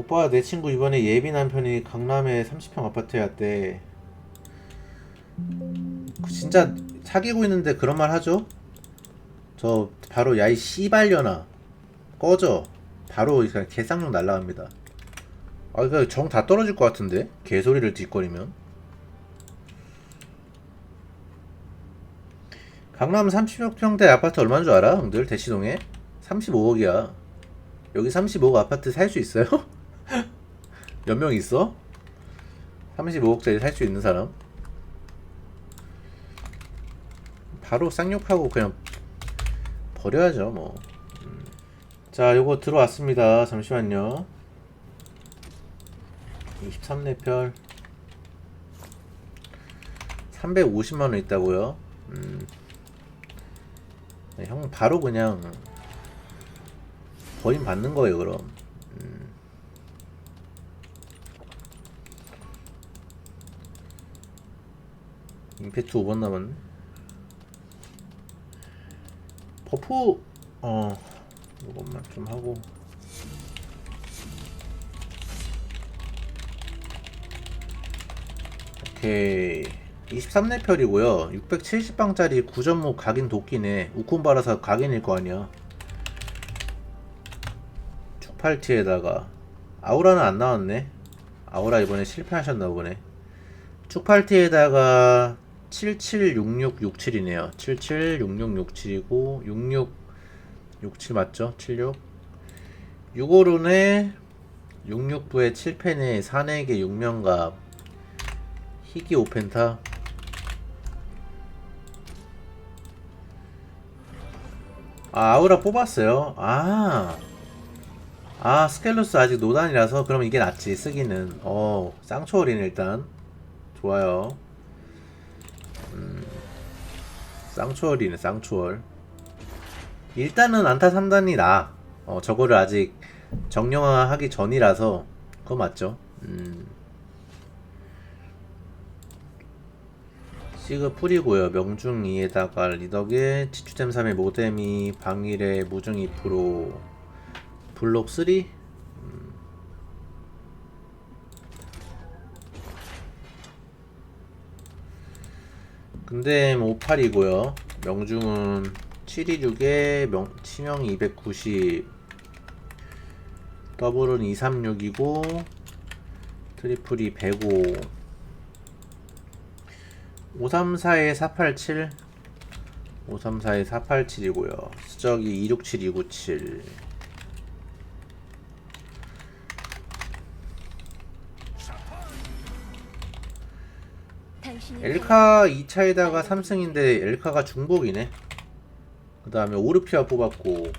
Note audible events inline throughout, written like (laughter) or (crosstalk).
오빠 내 친구 이번에 예비 남편이 강남에 30평 아파트에 왔대. 그 진짜 사귀고 있는데 그런 말 하죠? 저 바로 야이 씨발려나 꺼져. 바로 그냥 개쌍욕 날라갑니다. 아 이거 정 다 떨어질 것 같은데? 개소리를 뒷거리면. 강남 30여 평대 아파트 얼마인 줄 알아? 형들 대치동에? 35억이야. 여기 35억 아파트 살 수 있어요? (laughs) 몇 명 있어? 35억짜리 살 수 있는 사람? 바로 쌍욕하고 그냥 버려야죠 뭐. 음. 자, 요거 들어왔습니다. 잠시만요. 23레별 350만원 있다고요? 음. 네, 형 바로 그냥 버림 받는 거예요 그럼 임페트 5번 남았네. 버프 어 이것만 좀 하고. 오케이. 23레펠이고요. 670방짜리 9전무 각인 도끼네. 우쿤바라서 각인일 거 아니야. 축팔티에다가. 아우라는 안 나왔네. 아우라 이번에 실패하셨나 보네. 축팔티에다가 776667이네요. 776667이고 6667 맞죠? 76 6호룬에 66부에 7펜에 4내개 6면갑. 희귀 오펜타. 아 아우라 뽑았어요. 아. 아 스켈루스 아직 노단이라서 그럼 이게 낫지 쓰기는. 어 쌍초월이네 일단. 좋아요 쌍초월이네 쌍초월. 일단은 안타 3단이 나 어, 저거를 아직 정령화하기 전이라서 그거 맞죠? 음. 시그 풀이고요. 명중 2에다가 리덕에 치추템 3에 모데미 방일에 무중 2% 블록 3 근데 58이고요. 명중은 726에 명, 치명 290 더블은 236이고 트리플이 105 534에 487 534에 487이고요. 수적이 267 297 엘카 2차에다가 3승인데 엘카가 중복이네. 그 다음에 오르피아 뽑았고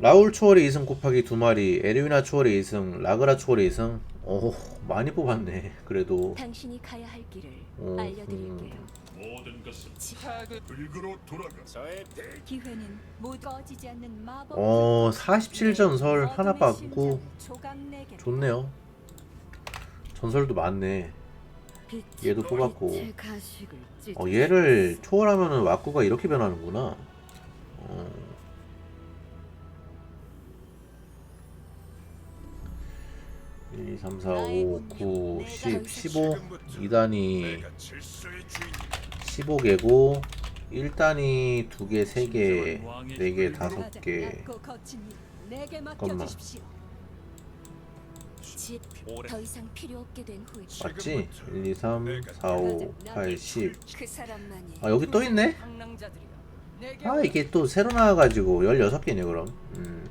라울 초월의 2승 곱하기 2마리 에르위나 초월의 2승 라그라 초월의 2승 오 많이 뽑았네 그래도 당신이 가야 할 길을 어, 알려드릴게요. 모든 것은 타그 불그로 돌아가. 저의 대 기회는 못 꺼지지 않는 마법. 어 47전설 하나 조각내게. 좋네요 전설도 많네 얘도 뽑았고. 어 얘를 초월하면은 와꾸가 이렇게 변하는구나 어. 일, 이, 삼, 사, 오, 구, 십, 십오 2단이 내가 질서의 주인. 15개고 1단이 2개, 3개, 4개, 5개 낮고 거친 일, 내게 잠깐만. 집, 더 이상 필요 없게 된 후에 맞지? 1, 2, 3, 4, 5, 8, 10 그 사람만이 아 여기 또 있네? 아 이게 또 새로 나와가지고 16개네 그럼 음,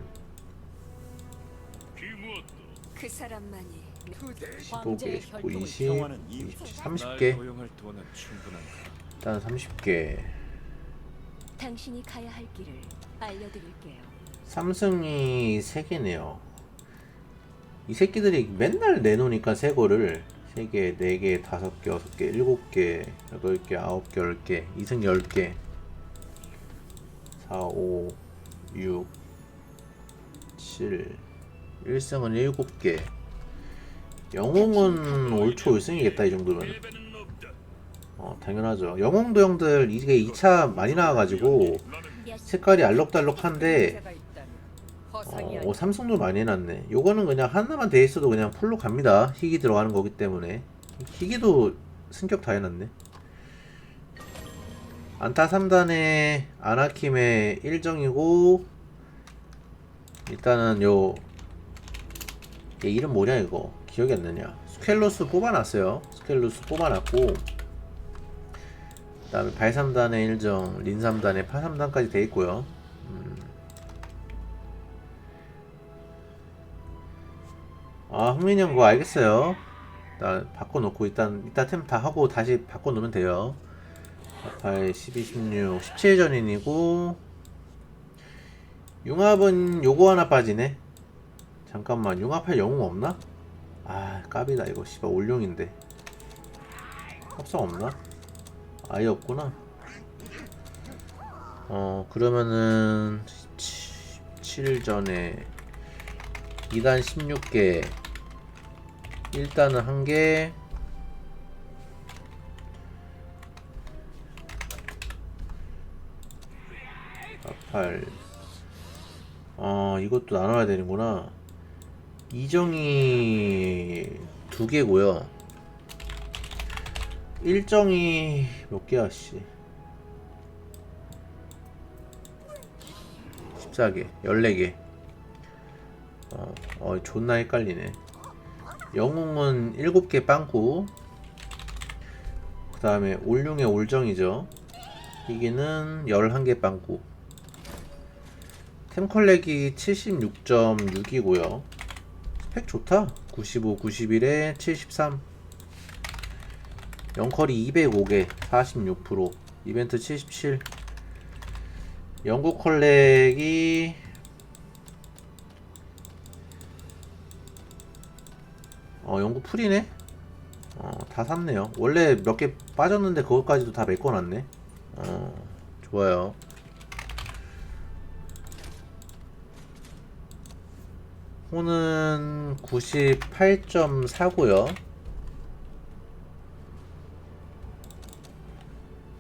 그 사람만이 15개, 19, 20, 평화는 이미 20, 날 30개 고용할 돈은 충분한가 일단 30개 당신이 가야 할 길을 알려드릴게요. 삼성이 3개네요. 이 새끼들이 맨날 내놓으니까 새 거를 3개, 4개, 5개, 6개, 7개, 8개, 9개, 10개, 2승 10개. 4, 5, 6, 7 1승은 7개. 영웅은 올 초 1승이겠다 이 정도면. 어 당연하죠. 영웅도 형들 이게 2차 많이 나와가지고 색깔이 알록달록한데 어. 오, 삼성도 많이 해놨네. 요거는 그냥 하나만 돼 있어도 그냥 풀로 갑니다. 희귀 들어가는 거기 때문에. 희귀도 승격 다 해놨네. 안타 3단에 아나킴의 1정이고, 일단은 요, 얘 이름 뭐냐, 이거. 기억이 안 나냐. 스켈로스 뽑아놨어요. 스켈로스 뽑아놨고, 그 다음에 발 3단에 1정, 린 3단에 파 3단까지 돼 있고요. 아, 흥민이 형 그거 알겠어요. 일단 바꿔놓고 일단 이따 템 다 하고 다시 바꿔놓으면 돼요. 8, 12, 16, 17전인이고 융합은 요거 하나 빠지네. 잠깐만 융합할 영웅 없나? 아 까비다 이거 씨발 올용인데 합성 없나? 아예 없구나. 어 그러면은 17전에 2단 16개 1단은 1개. 아팔. 어 이것도 나눠야 되는구나. 이정이 두 개고요. 일정이 몇 개야 씨? 14개. 14개. 어, 어 존나 헷갈리네. 영웅은 7개 빵꾸. 그 다음에 올룡의 올정이죠. 이기는 11개 빵꾸. 템컬렉이 76.6이고요. 스펙 좋다. 95, 91에 73. 영컬이 205개, 46%. 이벤트 77. 영국 컬렉이 어, 연구 풀이네? 어, 다 샀네요. 원래 몇 개 빠졌는데 그것까지도 다 메꿔놨네. 어, 좋아요. 호는 98.4고요.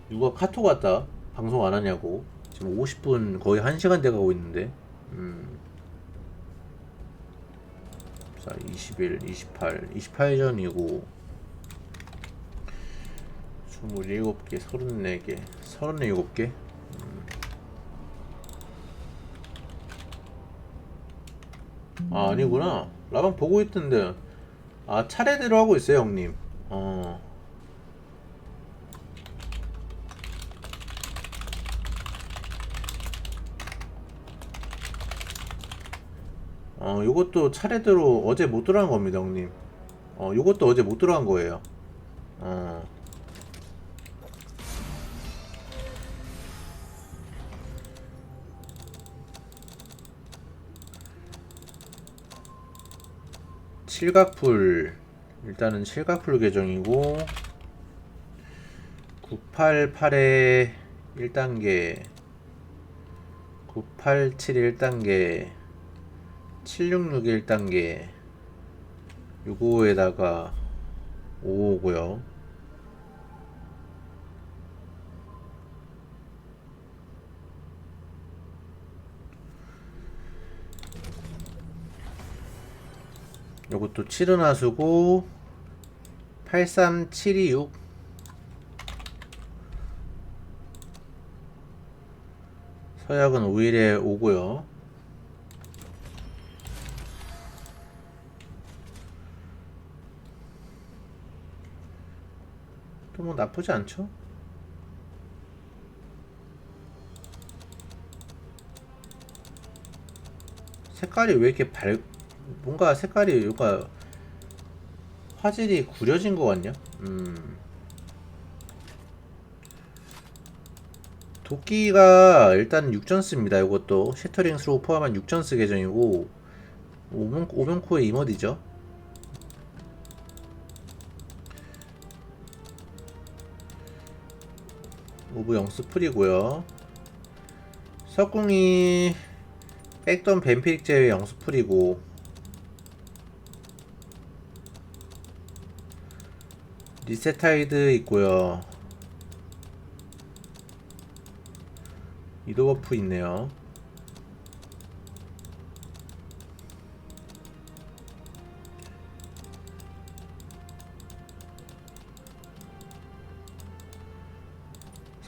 누가 카톡 왔다. 방송 안 하냐고. 지금 50분 거의 1시간 돼 가고 있는데. 음. 자, 21, 28, 28전이고 27개, 34개, 37개. 아, 아니구나. 라방 보고 있던데. 아, 차례대로 하고 있어요, 형님. 어. 어, 요것도 차례대로 어제 못 들어간 겁니다, 형님. 어, 요것도 어제 못 들어간 거예요. 어. 칠각풀 일단은 칠각풀 계정이고 988에 1단계 987 1단계 766 1 단계. 요거에다가 5고요. 요것도 7은 하수고 83726 서약은 5일에 오고요 뭐 나쁘지 않죠? 색깔이 왜 이렇게 밝 뭔가 색깔이 뭔가 화질이 구려진 것 같냐? 음. 도끼가 일단 6전스입니다. 이것도 셔터링 스로 포함한 6전스 계정이고 5명, 5명코의 이머디죠. 오브 영수풀이고요. 석궁이 백던 뱀피릭 제외 영수풀이고 리세타이드 있고요. 이도버프 있네요.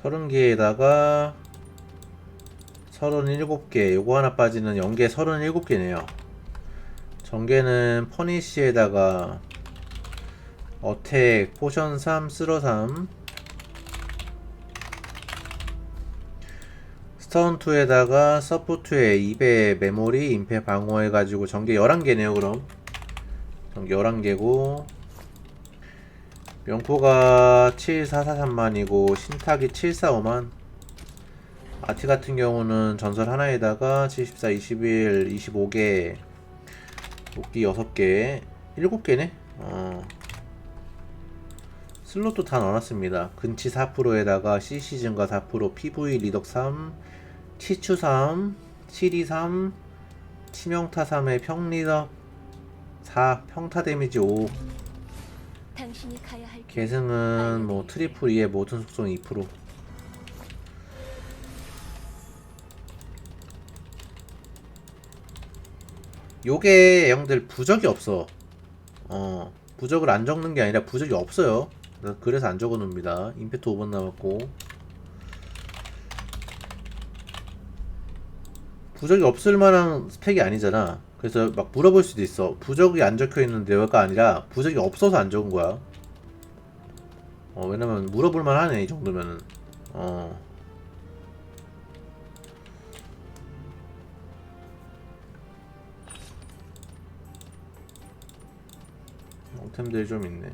30개에다가 37개 요거 하나 빠지는 연계 37개네요. 전개는 퍼니시에다가 어택 포션 3 쓸어 3 스턴2에다가 서포트에 2배 메모리 임페 방어 해가지고 전개 11개네요 그럼. 전개 11개고 명포가 7443만이고 신탁이 745만 아티 같은 경우는 전설 하나에다가 74, 21, 25개 도끼 6개 7개네 어. 슬롯도 다 넣어놨습니다 근치 4%에다가 CC 증가 4% PV 리덕 3 치추 3 7 2 3 치명타 3에 평리덕 4 평타 데미지 5 당신이 가야. 계승은 뭐 트리플 2에 모든 속성 2% 요게 형들 부적이 없어. 어 부적을 안 적는 게 아니라 부적이 없어요. 그래서 안 적어 놓습니다. 임페트 5번 남았고. 부적이 없을 만한 스펙이 아니잖아. 그래서 막 물어볼 수도 있어. 부적이 안 적혀 있는데 왜가 아니라 부적이 없어서 안 적은 거야 어, 왜냐면 물어볼 만 하네 이 정도면은. 어. 영템들이 좀 있네.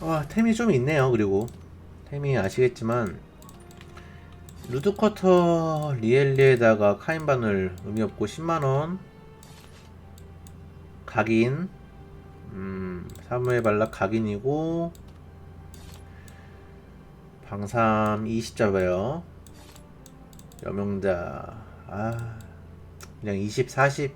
아 템이 좀 있네요 그리고. 템이 아시겠지만 루드커터 리엘리에다가 카인반을 의미 없고 10만원. 각인. 음 사무의 발락 각인이고. 방삼 20 잡아요. 여명자. 아 그냥 20 40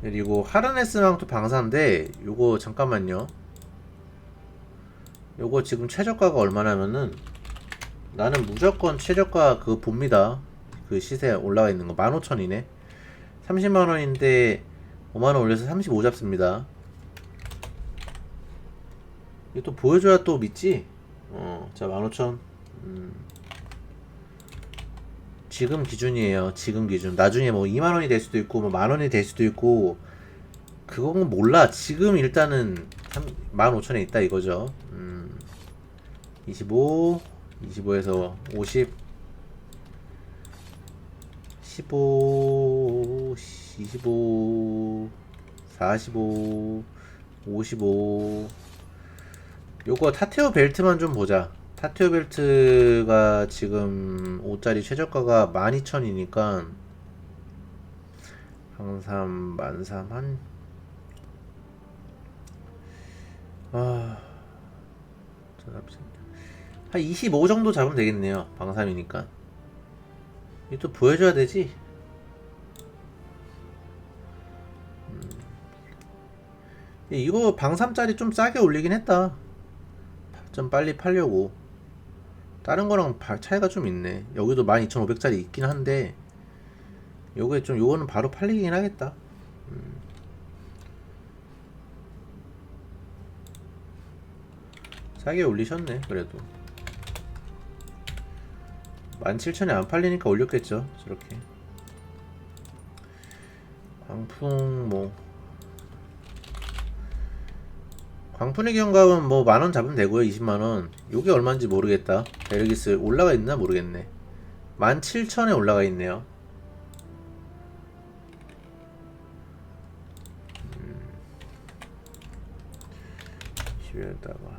그리고 하르네스랑도 방사인데 요거 잠깐만요 요거 지금 최저가가 얼마냐면은 나는 무조건 최저가 그거 봅니다. 그 시세 올라가 있는 거 15,000이네. 30만 원인데 5만 원 올려서 35 잡습니다. 이거 또 보여줘야 또 믿지? 어 자 15,000 음. 지금 기준이에요. 지금 기준. 나중에 뭐 2만 원이 될 수도 있고 뭐 만 원이 될 수도 있고 그건 몰라. 지금 일단은 15,000에 있다 이거죠. 음. 25 25에서 50 15 25 45 55 요거 타테오 벨트만 좀 보자. 타테오 벨트가 지금 5짜리 최저가가 12,000이니까 항삼 13,000 한. 아... 한 25 정도 잡으면 되겠네요. 방삼이니까. 이또 보여줘야 되지. 음. 이거 방삼짜리 좀 싸게 올리긴 했다. 좀 빨리 팔려고. 다른 거랑 바- 차이가 좀 있네. 여기도 12,500짜리 있긴 한데, 요게 좀, 요거는 바로 팔리긴 하겠다. 음. 싸게 올리셨네, 그래도. 17,000에 안 팔리니까 올렸겠죠, 저렇게. 광풍, 뭐. 광풍의 경감은 뭐 만원 잡으면 되고요, 20만원. 요게 얼마인지 모르겠다. 베르기스 올라가 있나 모르겠네. 17,000에 올라가 있네요. 음. 10에다가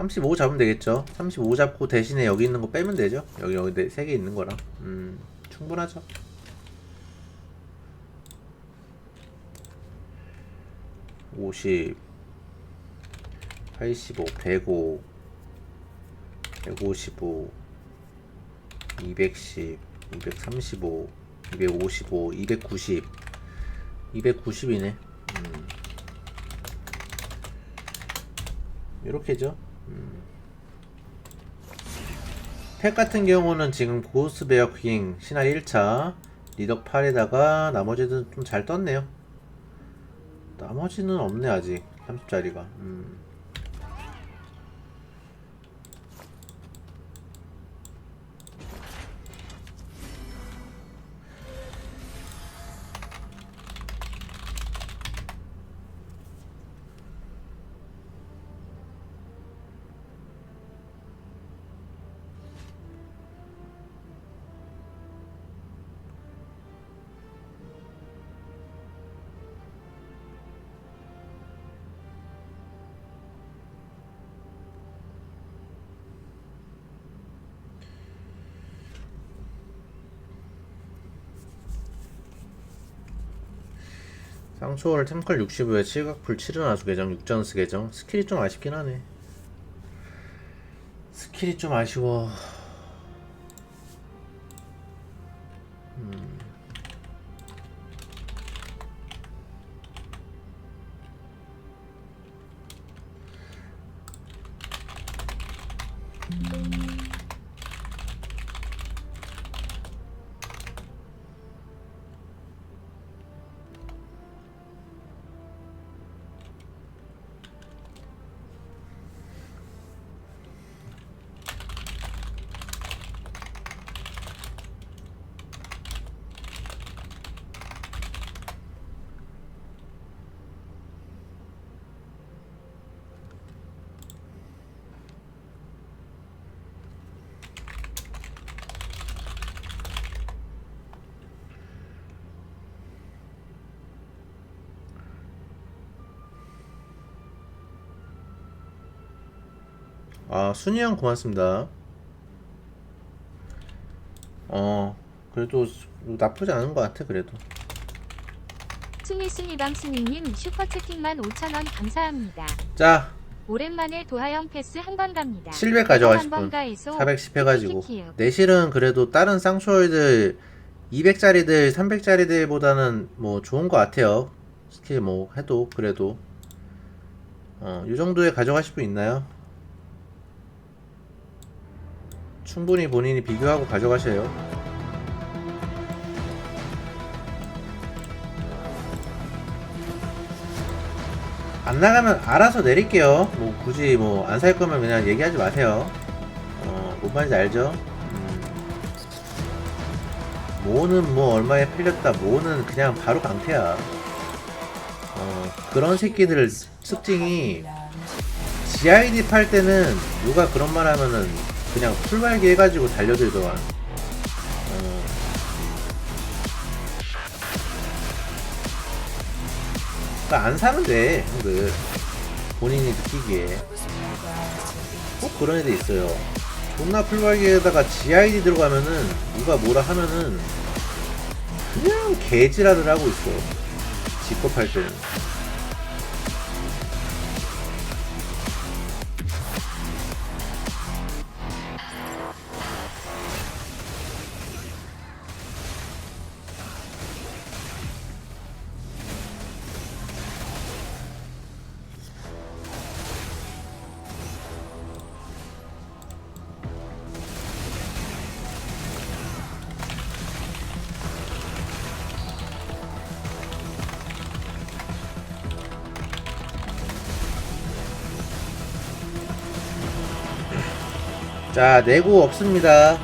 35 잡으면 되겠죠. 35 잡고 대신에 여기 있는 거 빼면 되죠. 여기 여기 네, 3개 있는 거랑. 음, 충분하죠. 오십, 팔십오, 백오, 백오십오, 이백십, 이백삼십오, 이백오십오, 이백구십, 이백구십이네. 음. 이렇게죠. 음. 팩 같은 경우는 지금 고스트 베어 킹 신화 1차 리덕 8에다가 나머지는 좀 잘 떴네요. 나머지는 없네 아직 30짜리가. 음. 쌍초월 템컬 65에 칠각풀 7은 아수 계정 6전스 계정. 스킬이 좀 아쉽긴 하네. 스킬이 좀 아쉬워 아 순이 형 고맙습니다 어 그래도 나쁘지 않은 것 같아 그래도 스미스미밤 스미님 슈퍼채팅만 5,000원 감사합니다. 자 오랜만에 도하영 패스 한 번 갑니다. 700 가져가실 분 가에서 410 해가지고 키키키요. 내실은 그래도 다른 쌍초이들 200짜리들 300짜리들보다는 뭐 좋은 것 같아요 스킬 뭐 해도 그래도 어, 이 정도에 가져가실 분 있나요? 충분히 본인이 비교하고 가져가셔요. 안 나가면 알아서 내릴게요. 뭐 굳이 뭐 안 살 거면 그냥 얘기하지 마세요. 어, 뭔 말인지 알죠? 음. 모는 뭐 얼마에 팔렸다. 모는 그냥 바로 강태야. 어, 그런 새끼들 특징이 GID 팔 때는 누가 그런 말 하면은 그냥 풀발기 해가지고 달려들더만. 어. 그러니까 안 사면 돼 형들. 본인이 느끼기에. 꼭 그런 애들 있어요. 존나 풀발기에다가 GID 들어가면은 누가 뭐라 하면은 그냥 개지랄을 하고 있어. 직업할 때는 자 내고 없습니다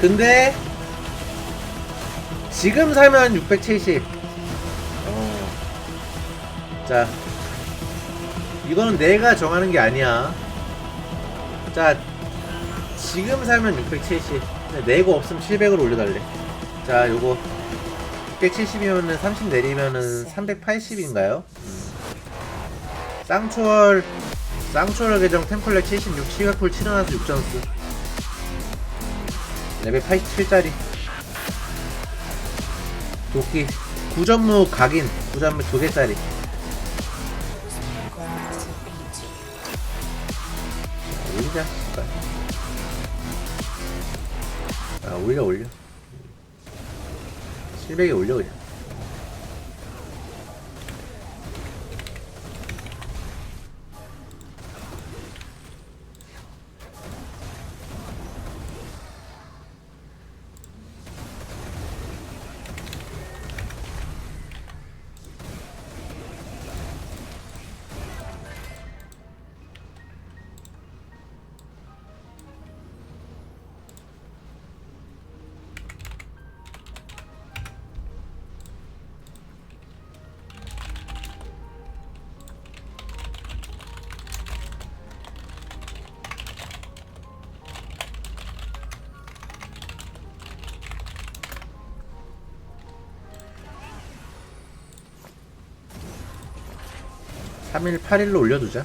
근데 지금 사면 670 어. 자 이거는 내가 정하는 게 아니야 자 지금 사면 670 근데 내고 없으면 700으로 올려달래 자 요거 670이면은 30 내리면은 380인가요? 음. 쌍초월 쌍초월 계정 템플렉 76 시각풀 7원하수 6전스 레벨 87짜리. 도끼. 9전무 각인. 9전무 2개짜리. 올리자. 아 올려 올려. 700에 올려 그냥 3일 8일로 올려두자